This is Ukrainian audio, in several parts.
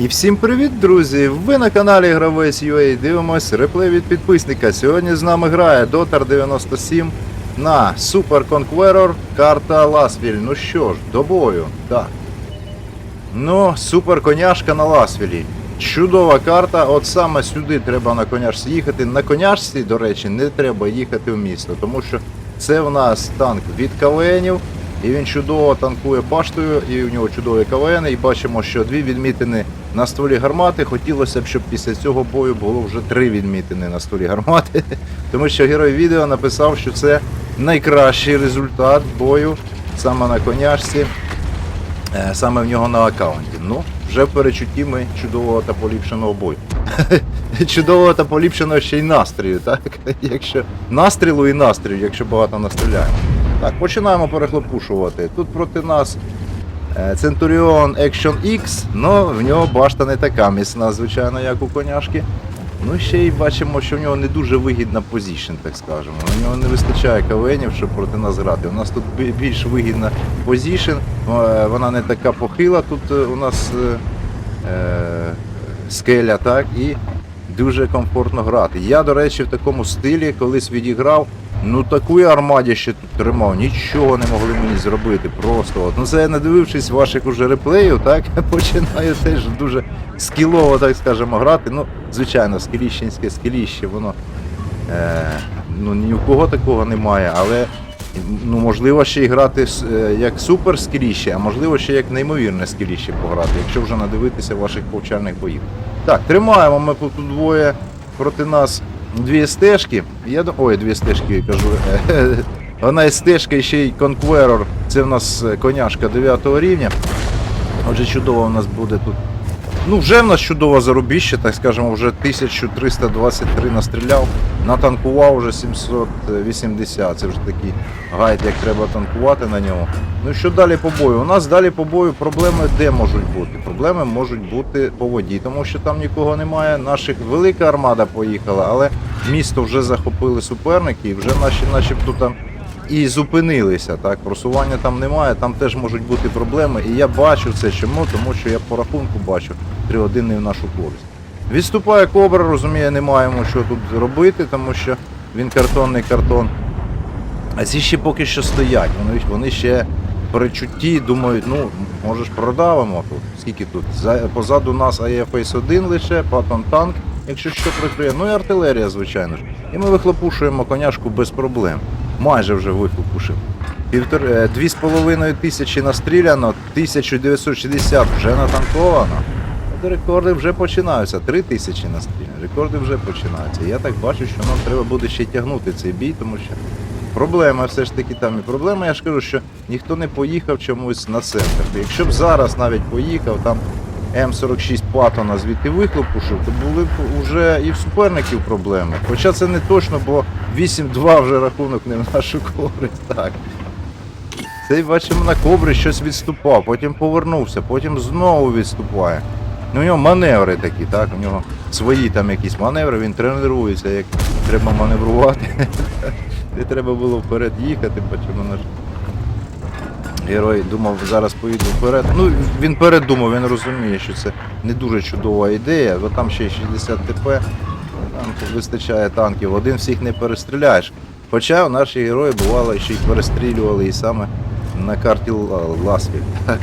І всім привіт, друзі! Ви на каналі Гравець UA дивимось реплей від підписника. Сьогодні з нами грає Дотар 97 на Super Conqueror карта Ласвіль. Ну що ж, до бою. Так. Ну, супер коняшка на Ласвілі. Чудова карта, от саме сюди треба на коняшці їхати. На коняшці, до речі, не треба їхати в місто, тому що це в нас танк від КВНів, і він чудово танкує баштою, і у нього чудові КВН. І бачимо, що дві відмітини на стволі гармати. Хотілося б, щоб після цього бою було вже три відмітини на стволі гармати. Тому що герой відео написав, що це найкращий результат бою саме на коняшці. Е, саме в нього на аккаунті. Ну, вже в перечутті ми чудового та поліпшеного бою. чудового та поліпшеного ще й настрію, так? Якщо настрілу і настрію, якщо багато настріляємо. Так, починаємо перехлопушувати. Тут проти нас Centurion Action X, але в нього башта не така міцна, звичайно, як у коняшки. Ну ще й бачимо, що в нього не дуже вигідна позішн, так скажемо. У нього не вистачає кавенів, щоб проти нас грати. У нас тут більш вигідна позішн, е, вона не така похила. Тут е, у нас е, е, скеля, так, і дуже комфортно грати. Я, до речі, в такому стилі колись відіграв. Ну такої армаді ще тут тримав, нічого не могли мені зробити. Просто от. Ну це я надивившись ваших уже реплеїв, так починаю теж дуже скілово, так скажемо, грати. Ну, звичайно, скіліщенське скіліще, воно е, ну ні у кого такого немає, але ну можливо ще й грати е, як супер скіліще, а можливо ще як неймовірне скіліще пограти, якщо вже надивитися ваших повчальних боїв. Так, тримаємо ми тут двоє проти нас дві стежки. Я Ой, дві стежки я кажу. Вона і стежка, ще й конкверор. Це в нас е, коняшка 9 рівня. Отже, чудово у нас буде тут. Ну, вже в нас чудове зарубіще, так скажемо, вже 1323 настріляв, натанкував вже 780. Це вже такий гайд, як треба танкувати на ньому. Ну що далі по бою? У нас далі по бою проблеми де можуть бути? Проблеми можуть бути по воді, тому що там нікого немає. Наших велика армада поїхала, але місто вже захопили суперники, і вже наші начебто там і зупинилися. Так, просування там немає, там теж можуть бути проблеми. І я бачу це чому, тому що я по рахунку бачу 3-1 не в нашу користь. Відступає кобра, розуміє, не маємо що тут робити, тому що він картонний картон. А ці ще поки що стоять. Вони, вони ще при чутті думають, ну, може ж продавимо тут. Скільки тут? За, позаду нас АЕФС 1 лише, Паттон танк, якщо що прикриє. Ну і артилерія, звичайно ж. І ми вихлопушуємо коняшку без проблем. Майже вже вихлопушив. Е, Дві з половиною тисячі настріляно, 1960 вже натанковано. Рекорди вже починаються. Три тисячі настріляно. Рекорди вже починаються. Я так бачу, що нам треба буде ще тягнути цей бій, тому що проблема все ж таки там. І проблема, я ж кажу, що ніхто не поїхав чомусь на центр. Якщо б зараз навіть поїхав, там М46 Паттона звідти вихлопушив, то були б вже і в суперників проблеми. Хоча це не точно, бо 8-2 вже рахунок не в нашу користь. Так. Цей бачимо на кобрі щось відступав, потім повернувся, потім знову відступає. Ну, у нього маневри такі, так? У нього свої там якісь маневри, він тренується, як треба маневрувати. Де треба було вперед їхати, бачимо наш герой думав, зараз поїду вперед. Ну, він передумав, він розуміє, що це не дуже чудова ідея, бо там ще 60 ТП, там вистачає танків, один всіх не перестріляєш. Хоча наші герої бувало ще й перестрілювали і саме на карті Ла- Ласвіль. Так.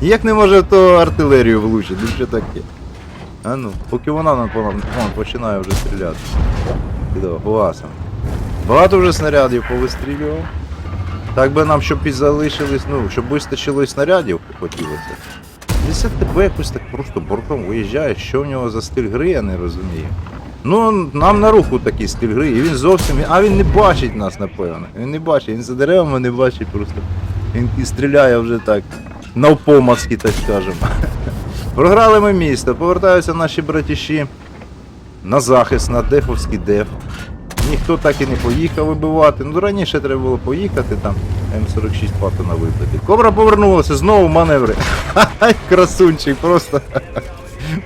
Як не може то артилерію влучити, ну що таке? А ну, поки вона нам починає вже стріляти. Гуасом. Багато вже снарядів повистрілював. Так би нам, щоб і залишились, ну, щоб вистачило і снарядів хотілося. 10 тебе якось так просто бортом виїжджає, що в нього за стиль гри, я не розумію. Ну, нам на руку такий стиль гри, і він зовсім. А він не бачить нас, напевно. Він не бачить, він за деревами не бачить просто. Він і стріляє вже так. Навпомацьки, так скажемо. Програли ми місто, повертаються наші братіші на захист, на дефовський деф. Ніхто так і не поїхав вибивати. Ну раніше треба було поїхати там М46 Паттона вибити. Кобра повернулася, знову маневри. Ха-ха, красунчик, просто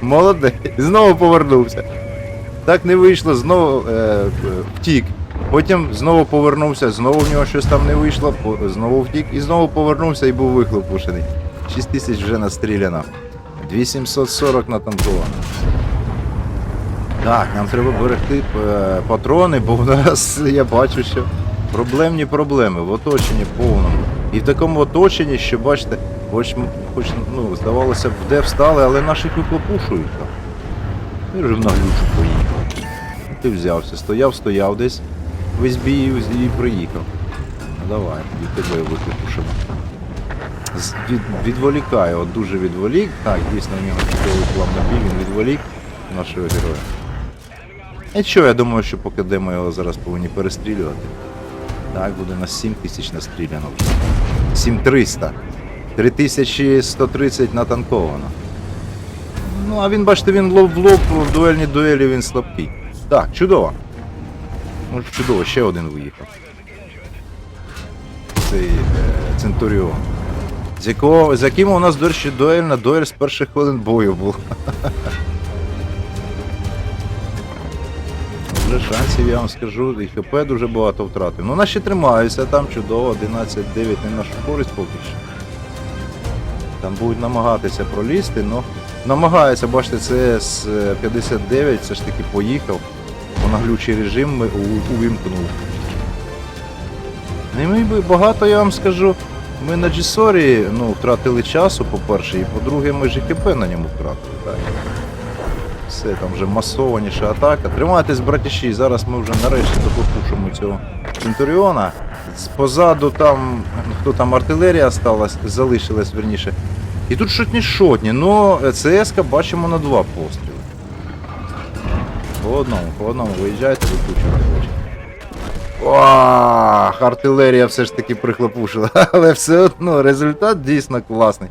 молодець. Знову повернувся. Так не вийшло, знову е, втік. Потім знову повернувся, знову в нього щось там не вийшло, знову втік і знову повернувся і був вихлопушений. 6 тисяч вже настріляно. 2740 натанковано. Так, нам треба берегти е, патрони, бо в нас я бачу, що проблемні проблеми в оточенні повному. І в такому оточенні, що бачите, хоч, хоч ну, здавалося б, де встали, але наших виклопушують там. Ти вже в наглючу поїхав. Ти взявся, стояв, стояв десь, весь бій і- приїхав. Ну давай, і тебе виклопушимо. З- Від, відволікає, от дуже відволік. Так, дійсно у нього чудовий план на бій, він відволік нашого героя. Що, я думаю, що поки демо його зараз повинні перестрілювати. Так, буде на 7 тисяч настріляно вже. 7300. 3130 натанковано. Ну, а він, бачите, він лоб в лоб в дуельній дуелі він слабкий. Так, чудово. Ну, чудово, ще один виїхав. Цей е, Центуріон. З, якого, з яким у нас, до речі, дуельна дуель з перших хвилин бою була. Вже шансів, я вам скажу, і ХП дуже багато втратив. Ну наші тримаються, там чудово, 11-9 не нашу користь поки що. Там будуть намагатися пролізти, але намагаються, бачите, це з е, 59 все ж таки поїхав. Бо на глючий режим ми увімкнув. Ну, І багато, я вам скажу, ми на Джісорі ну, втратили часу, по-перше, і по-друге, ми ж і на ньому втратили. Так. Все, там вже масованіша атака. Тримайтесь, братіші, зараз ми вже нарешті допушимо цього Центуріона. Позаду там, хто там артилерія сталась, залишилась верніше. І тут шотні шотні, но ЦСК бачимо на два постріли. По одному, по одному виїжджайте, викручуйте. Ох, артилерія все ж таки прихлопушила, але все одно результат дійсно класний.